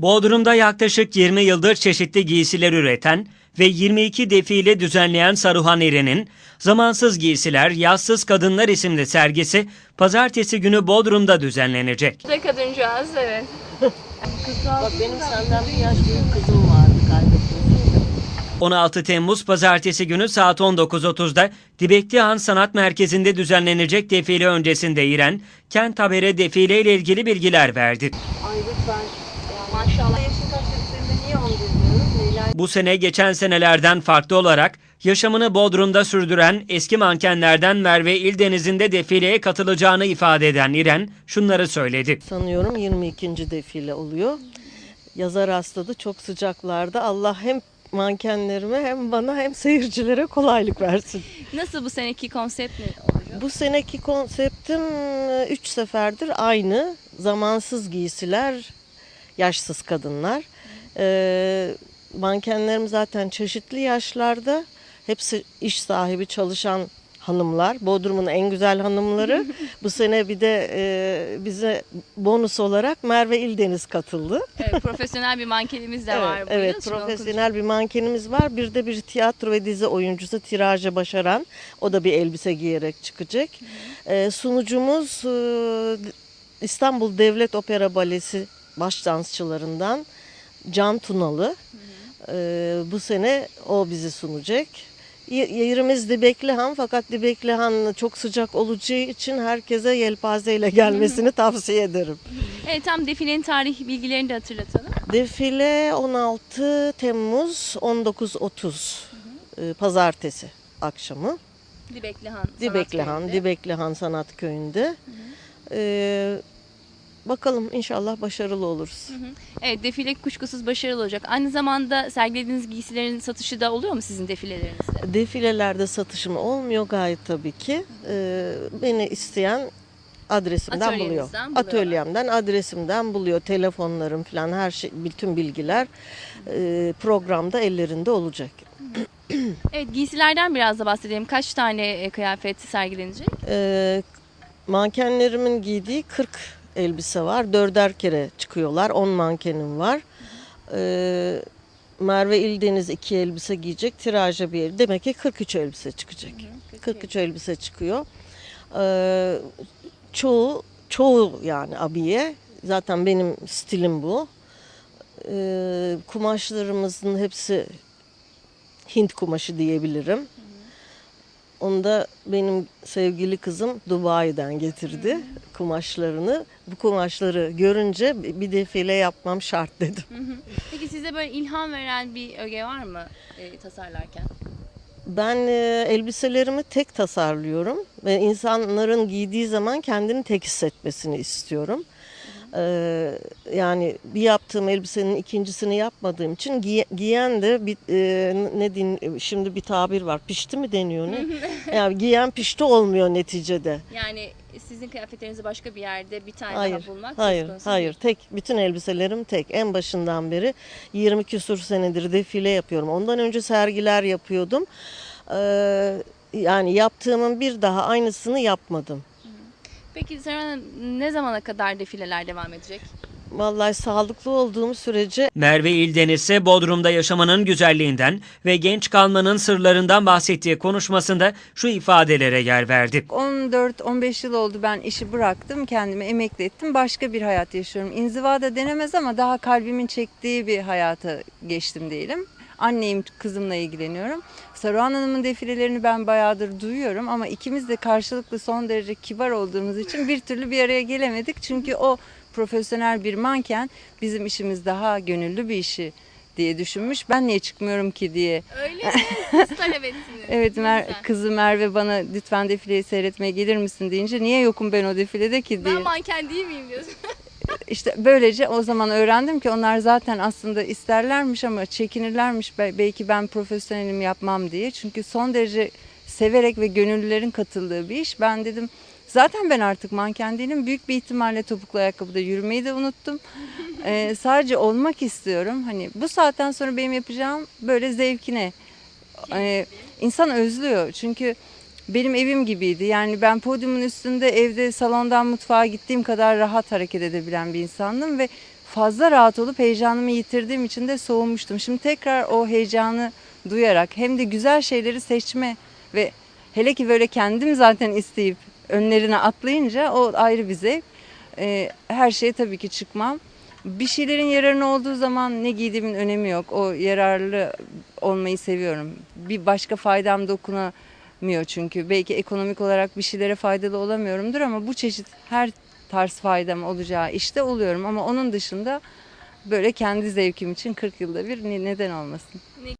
Bodrum'da yaklaşık 20 yıldır çeşitli giysiler üreten ve 22 defile düzenleyen Saruhan Eren'in Zamansız Giysiler, Yazsız Kadınlar isimli sergisi pazartesi günü Bodrum'da düzenlenecek. kadıncağız evet. Bak benim senden bir yaş büyük kızım. 16 Temmuz pazartesi günü saat 19.30'da Dibekli Han Sanat Merkezi'nde düzenlenecek defile öncesinde İren, Kent Haber'e defile ile ilgili bilgiler verdi. Ay lütfen. Ya maşallah. Yaşın kaç niye onu? Leyla Bu sene geçen senelerden farklı olarak yaşamını Bodrum'da sürdüren eski mankenlerden Merve İldeniz'in de defileye katılacağını ifade eden İren şunları söyledi. sanıyorum 22. defile oluyor. Yazar hastadı çok sıcaklarda. Allah hem mankenlerime hem bana hem seyircilere kolaylık versin. Nasıl bu seneki konsept ne olacak? Bu seneki konseptim 3 seferdir aynı. Zamansız giysiler, yaşsız kadınlar. Ee, mankenlerim zaten çeşitli yaşlarda. Hepsi iş sahibi çalışan hanımlar. Bodrum'un en güzel hanımları. Bu sene bir de e, bize bonus olarak Merve İldeniz katıldı. Evet, profesyonel bir mankenimiz de var. Evet, bu evet yıl. Şimdi onu profesyonel bir mankenimiz var. Bir de bir tiyatro ve dizi oyuncusu Tiraje Başaran. O da bir elbise giyerek çıkacak. Ee, sunucumuz e, İstanbul Devlet Opera Balesi baş dansçılarından Can Tunalı. Ee, bu sene o bizi sunacak. Yerimiz Dibeklihan fakat Dibeklihan çok sıcak olacağı için herkese yelpazeyle gelmesini tavsiye ederim. Evet tam defilenin tarih bilgilerini de hatırlatalım. Defile 16 Temmuz 19.30 e, pazartesi akşamı. Dibeklihan. Dibeklihan, Sanat Dibeklihan Sanat Köyü'nde. E, bakalım inşallah başarılı oluruz. Evet defile kuşkusuz başarılı olacak. Aynı zamanda sergilediğiniz giysilerin satışı da oluyor mu sizin defilelerinizde? Defilelerde satışım olmuyor gayet tabii ki. E, beni isteyen adresimden buluyor. Atölyemden, adresimden buluyor. Telefonlarım falan her şey, bütün bilgiler e, programda ellerinde olacak. Evet giysilerden biraz da bahsedelim. Kaç tane e, kıyafet sergilenecek? Ee, mankenlerimin giydiği 40 elbise var. Dörder kere çıkıyorlar. 10 mankenim var. Ee, Merve İldeniz iki elbise giyecek. Tiraja bir el- Demek ki 43 elbise çıkacak. 43 elbise çıkıyor. Ee, çoğu çoğu yani abiye. Zaten benim stilim bu. Ee, kumaşlarımızın hepsi Hint kumaşı diyebilirim. Onu da benim sevgili kızım Dubai'den getirdi kumaşlarını. Bu kumaşları görünce bir defile yapmam şart dedim. Peki size böyle ilham veren bir öge var mı e, tasarlarken? Ben e, elbiselerimi tek tasarlıyorum ve insanların giydiği zaman kendini tek hissetmesini istiyorum. Ee, yani bir yaptığım elbisenin ikincisini yapmadığım için giye- giyen de bir e, ne diyeyim şimdi bir tabir var pişti mi deniyor ne? yani giyen pişti olmuyor neticede. Yani sizin kıyafetlerinizi başka bir yerde bir tane Hayır, daha bulmak söz hayır, konusu hayır. Tek bütün elbiselerim tek. En başından beri 20 küsur senedir defile yapıyorum. Ondan önce sergiler yapıyordum. Ee, yani yaptığımın bir daha aynısını yapmadım. Peki Serhan Hanım ne zamana kadar defileler devam edecek? Vallahi sağlıklı olduğum sürece Merve İldeniz ise Bodrum'da yaşamanın güzelliğinden ve genç kalmanın sırlarından bahsettiği konuşmasında şu ifadelere yer verdi. 14-15 yıl oldu ben işi bıraktım, kendimi emekli ettim. Başka bir hayat yaşıyorum. İnziva da denemez ama daha kalbimin çektiği bir hayata geçtim diyelim. Anneyim, kızımla ilgileniyorum. Saruhan Hanım'ın defilelerini ben bayağıdır duyuyorum ama ikimiz de karşılıklı son derece kibar olduğumuz için bir türlü bir araya gelemedik. Çünkü o profesyonel bir manken bizim işimiz daha gönüllü bir işi diye düşünmüş. Ben niye çıkmıyorum ki diye Öyle mi? Siz talep ettiniz. Evet Mer kızı Merve bana lütfen defileyi seyretmeye gelir misin deyince niye yokum ben o defilede ki diye. Ben manken değil miyim diyorsun. İşte böylece o zaman öğrendim ki onlar zaten aslında isterlermiş ama çekinirlermiş Be- belki ben profesyonelim yapmam diye. Çünkü son derece severek ve gönüllülerin katıldığı bir iş. Ben dedim zaten ben artık manken değilim. Büyük bir ihtimalle topuklu ayakkabıda yürümeyi de unuttum. Ee, sadece olmak istiyorum. Hani bu saatten sonra benim yapacağım böyle zevkine. Ee, insan özlüyor çünkü benim evim gibiydi. Yani ben podyumun üstünde evde salondan mutfağa gittiğim kadar rahat hareket edebilen bir insandım ve fazla rahat olup heyecanımı yitirdiğim için de soğumuştum. Şimdi tekrar o heyecanı duyarak hem de güzel şeyleri seçme ve hele ki böyle kendim zaten isteyip önlerine atlayınca o ayrı bir zevk. Ee, her şeye tabii ki çıkmam. Bir şeylerin yararına olduğu zaman ne giydiğimin önemi yok. O yararlı olmayı seviyorum. Bir başka faydam dokunamıyor çünkü. Belki ekonomik olarak bir şeylere faydalı olamıyorumdur ama bu çeşit her tarz faydam olacağı işte oluyorum. Ama onun dışında böyle kendi zevkim için 40 yılda bir ne- neden olmasın.